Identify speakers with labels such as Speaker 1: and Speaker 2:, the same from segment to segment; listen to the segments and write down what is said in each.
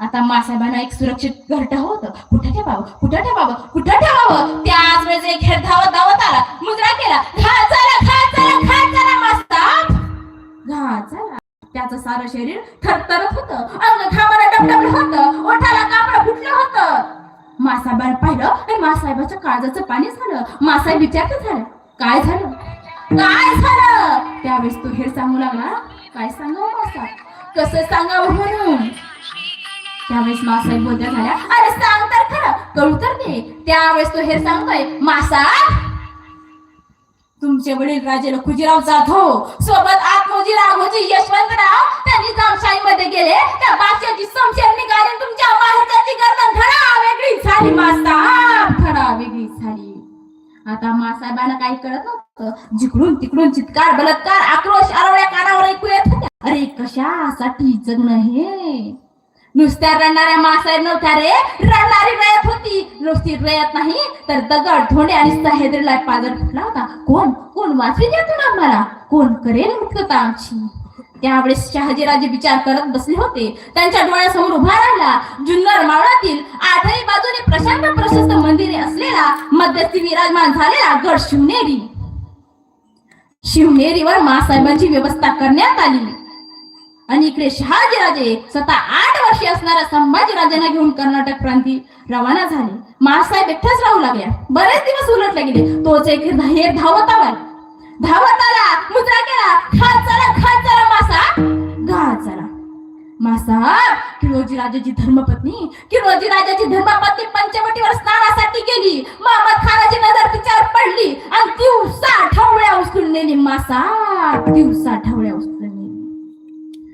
Speaker 1: आता मासाहेबांना एक सुरक्षित घरट होतं. कुठं ठेवावं? कुठं ठेवावं? कुठं ठेवावं? त्याच वेळेस एक हेर धावत धावत आला. मुजरा केला. घा चला घा चला घा चला मास्तर घा चला. त्याचं सारं शरीर थरथरत होतं. अंग घामाला डबडबलं होतं. ओठाला कापड फुटलं होतं. मासाहेबांना पाहिलं आणि मासाहेबाच्या काळजाचं पाणी झालं. मासाहेब विचारत झालं? काय झालं? काय झालं? त्यावेळेस तो हेर सांगू लागला. काय सांगावं मासा कसं सांगावं म्हणून? त्यावेळेस मासाहेब बोलत्या झाल्या अरे सांग तर खरं कळू तर दे. त्यावेळेस तो हे सांगतोय मासा तुमचे वडील राजे लखुजीराव जाधव सोबत आत्मोजी राघोजी यशवंतराव त्यांनी जामशाही मध्ये गेले. त्या बादशाची समशेर निघाली तुमच्या महाराजाची गर्दन धडा वेगळी झाली मासा. धडा वेगळी झाली. आता मासाहेबांना काही कळत नव्हतं. जिकडून तिकडून चित्कार बलात्कार आक्रोश आरवड्या कानावर ऐकू येत होत्या. अरे कशासाठी जगणं हे? नुसत्या रडणाऱ्या मासाहेब नव्हत्या रे. रडणारी रयत होती. नुसती रयत नाही तर दगड धोंडे आणि सह्याद्रीला पादर फुटला होता. कोण? कोण वाचवी देतो ना आम्हाला? कोण करेल मुक्तता आमची त्यावेळेस शहाजीराजे विचार करत बसले होते. त्यांच्या डोळ्यासमोर उभा राहिला. जुन्नर मावळातील आठही बाजूने प्रशांत प्रशस्त मंदिरे असलेला मध्यस्थी विराजमान झालेला गड शिवनेरी. शिवनेरीवर मासाहेबांची व्यवस्था करण्यात आली. आणि इकडे शहाजीराजे स्वतः आठ वर्षे असणाऱ्या संभाजीराजांना घेऊन कर्नाटक प्रांती रवाना झाले. मासाहेब एकटाच राहू लागल्या. बरेच दिवस उलटले गेले. तोच एक हेर धावत आला धावत आला मुद्रा केला. खात चला खात चला मासा. घा चला. मासा किरोजी राजाची धर्मपत्नी किरोजी राजाची धर्मपत्नी पंचवटीवर स्नानासाठी गेली. मामा खानाची नजर तिच्यावर पडली. आणि दिवसा ढवळ्या उचलून नेली मासा. दिवसा ढवळ्या उचलून.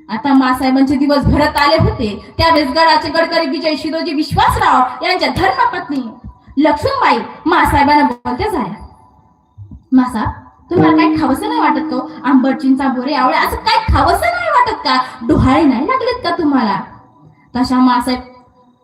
Speaker 1: आता मासाहेबांचे दिवस भरत आले होते. त्यावेळेस गडाचे गडकरी विजय शिरोजी विश्वासराव यांच्या धर्मपत्नी लक्ष्मीबाई मासाहेबांना बोलत्या झाल्या मासा तुम्हाला काही खावंसं नाही वाटत तो हो? आंबट चिंचा बोरे आवळे असं काही खावंसं नाही वाटत का? डोहाळे नाही लागलेत का तुम्हाला? तशा मासाहेब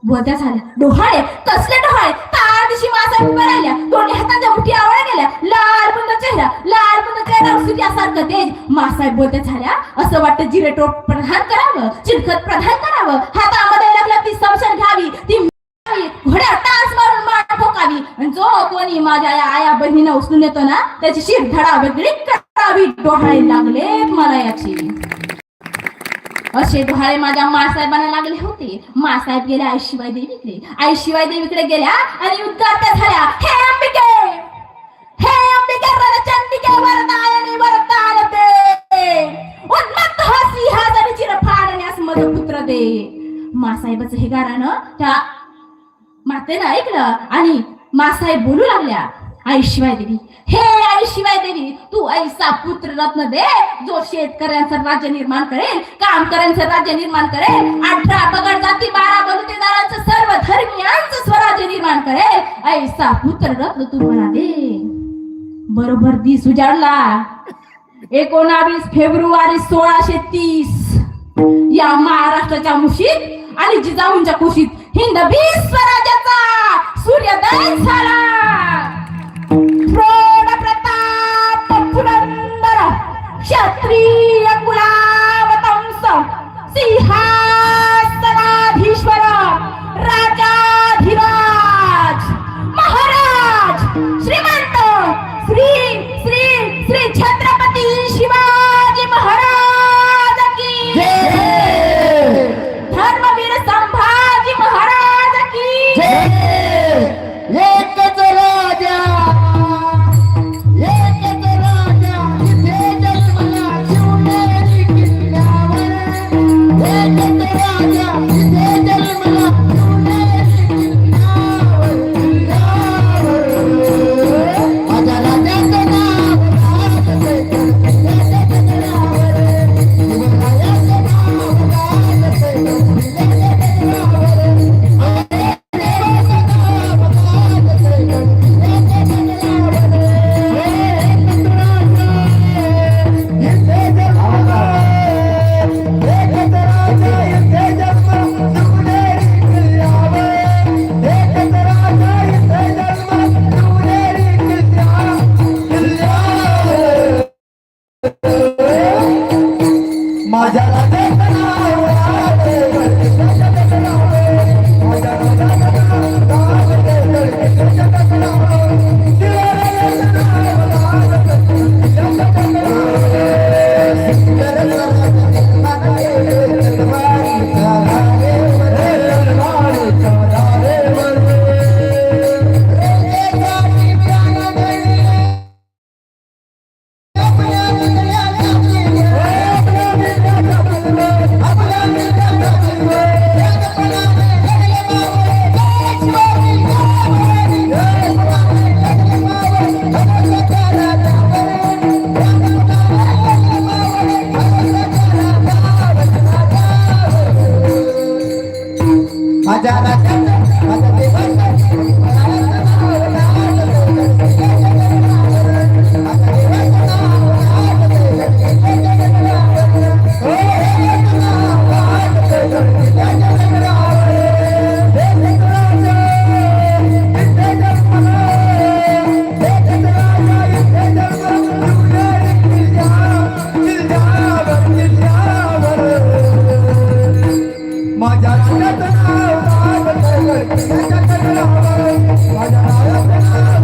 Speaker 1: बोलत्या झाल्या. डोहाळे कसले डोहाळे? त्या दिवशी मासाहेब उभ्या राहिल्या. दोन्ही हाताच्या मुठी आवळ्या गेल्या. लाल बुंद चेहरा लाल बुंद चेहरा सूर्यासारखं तेज. मासाहेब बोलत्या झाल्या. असं वाटतं जिरेटोप प्रधान करावं चिलखत प्रधान करावं. हातामध्ये लागला ती समशन घ्यावी. ती घोड्या टाच मारून मार ठोकावी. आणि जो कोणी माझ्या या आया बहिणीनं उचलून येतो ना त्याची शिर धडा वेगळी करावी. डोहाळे लागले मला याची असे डोहाळे माझ्या मासाहेबांना लागले होते. मासाहेब गेल्या आईशिवाय देवीकडे. आईशिवाय देवीकडे गेल्या आणि उद्गारत्या झाल्या हे अंबिके! हे अंबिके रणचंडिके वरदायनी वरदान दे उन्मत्त हो सिंहासनी चिरफाडण्यास मद पुत्र दे. मासाहेबाचं हे गाणं त्या मातेनं ऐकलं आणि मासाहेब बोलू लागल्या आई शिवाय देवी. हे आई शिवाय देवी तू ऐसा पुत्र रत्न दे जो शेतकऱ्यांचं राज्य निर्माण करेल कामकऱ्यांचं राज्य निर्माण करेल अठरा पगड जाती बारा बलुतेदारांचं सर्व धर्मियांचं स्वराज्य निर्माण करेल. ऐसा पुत्र रत्न तू मला दे. बरोबर दिस उजाडला. एकोणावीस फेब्रुवारी सोळाशे तीस. या महाराष्ट्राच्या मुशीत आणि जिजाऊंच्या कुशीत हिंद स्वराज्याचा सूर्योदय झाला. क्षत्रिय कुलावतंस सिंहासनाधीश्वर राजाधिराज महाराज
Speaker 2: श्रीमान माझ्या राजाचं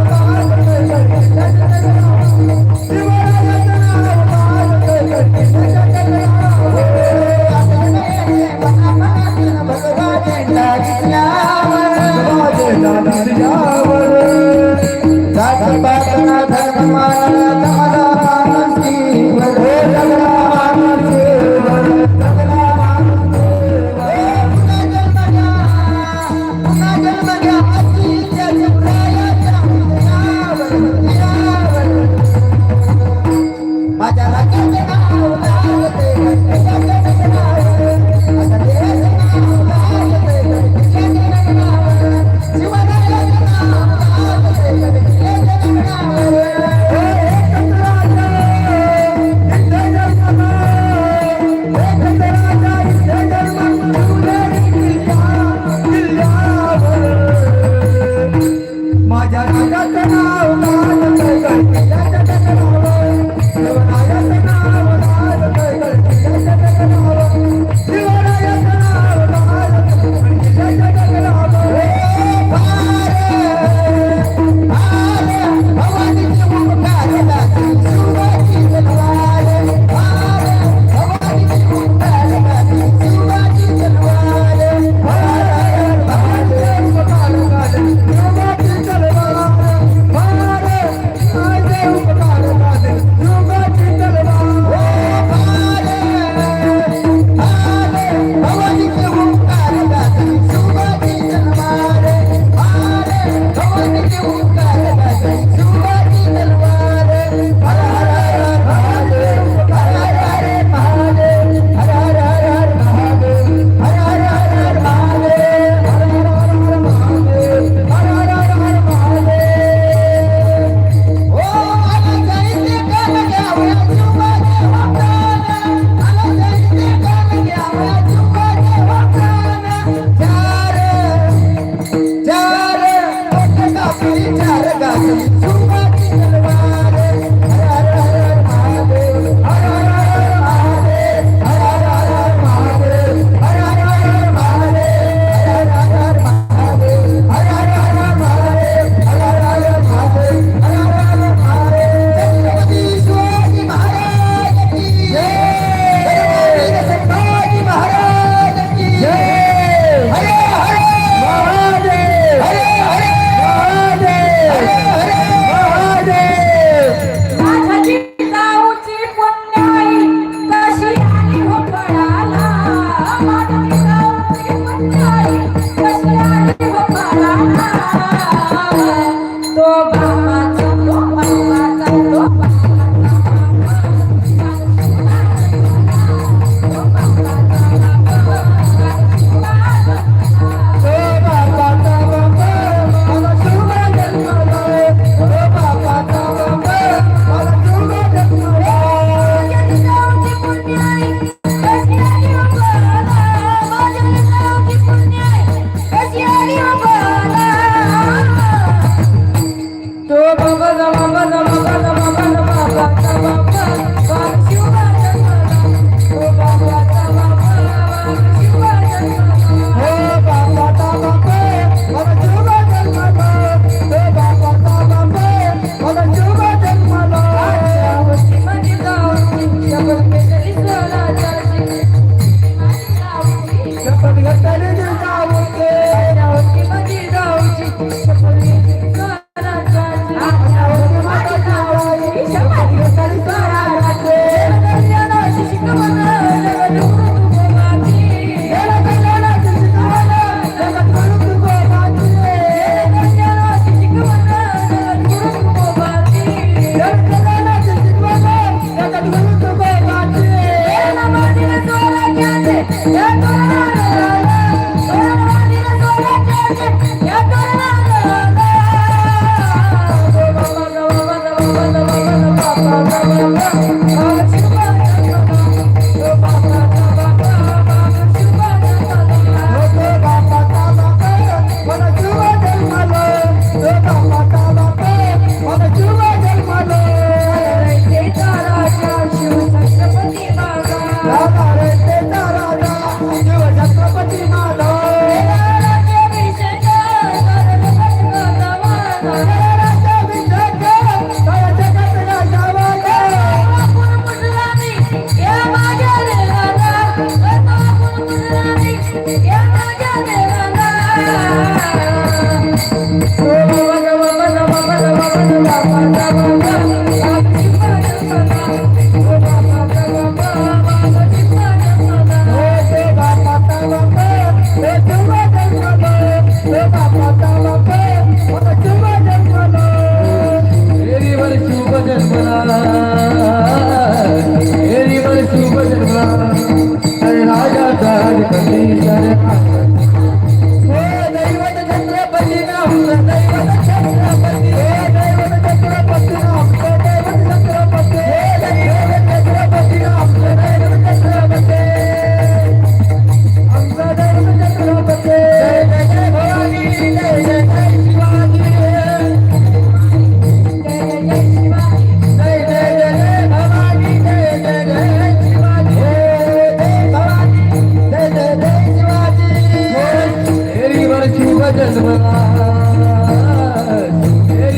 Speaker 2: एरीवर शुभ जन्मला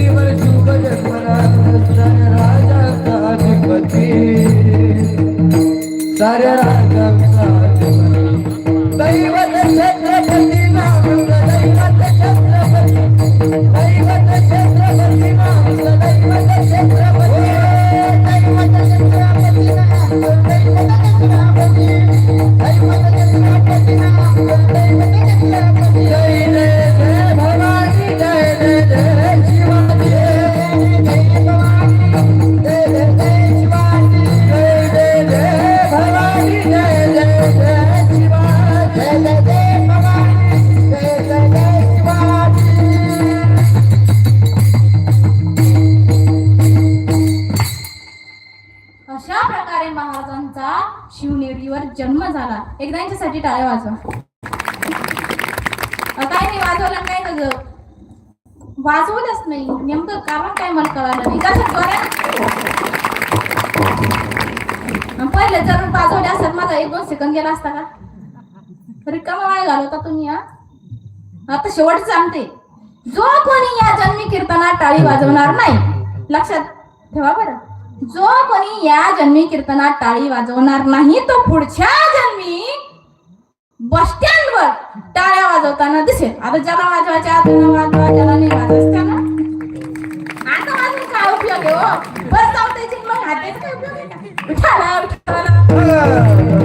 Speaker 2: वर शुभ जन्मला राजा साधिपती अधिपती साऱ्या
Speaker 1: अ, नाही वाजवलं काय ना ग वाजवलंच नाही. नेमकं कारण काय मला कळालं नाही. कसं पहिले जर वाजवले असत माझा एक दोन सेकंद गेला असता का? रिकामा वाय घालवता तुम्ही हा? आता शेवट सांगते जो कोणी या जन्मी कीर्तनात टाळी वाजवणार नाही लक्षात ठेवा बरं. जो कोणी या जन्मी कीर्तनात टाळी वाजवणार नाही तो पुढच्या जन्मी बसत्या वर टाळ्या वाजवताना दिसेल. आता ज्याला वाजवायच्या त्याला वाजवा ज्याला नाही वाजवायचं त्याला आता वाजून काय उपयोग आहे हो? बस जाऊ त्याची मग हातेच काय उपयोग आहे का? विठाला विठाला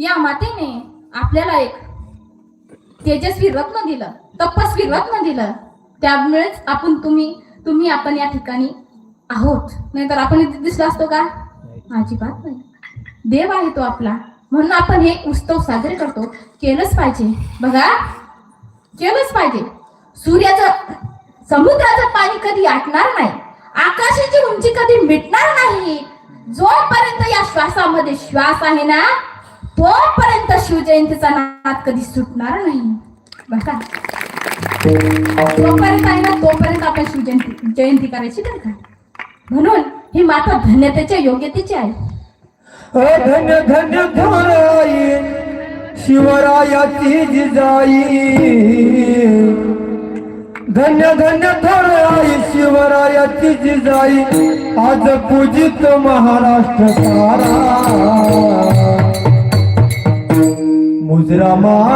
Speaker 1: या मातेने आपल्याला एक तेजस्वी रत्न दिलं तपस्वी रत्न दिलं. त्यामुळेच आपण तुम्ही तुम्ही आपण या ठिकाणी आहोत. नाहीतर आपण इथे दिसला असतो का? अजिबात नाही. देव आहे तो आपला. म्हणून आपण हे उत्सव साजरे करतो. केलंच पाहिजे. बघा. केलंच पाहिजे. सूर्याचं समुद्राचं पाणी कधी आटणार नाही. आकाशाची उंची कधी मिटणार नाही. जोपर्यंत या श्वासामध्ये श्वास आहे ना तोपर्यंत शिवजयंतीचा नाद कधी सुटणार नाही. बघा जोपर्यंत आहे ना तोपर्यंत आपण शिवजयंती जयंती करायची नाही का? म्हणून ही माता धन्यतेच्या योग्यतेची आहे.
Speaker 3: धन्य धन्य धोराई शिवरायाची जिजाई. धन्य धन्य धोराई शिवरायाची जिजाई आज पूजित महाराष्ट्र सारा. मुजरा मा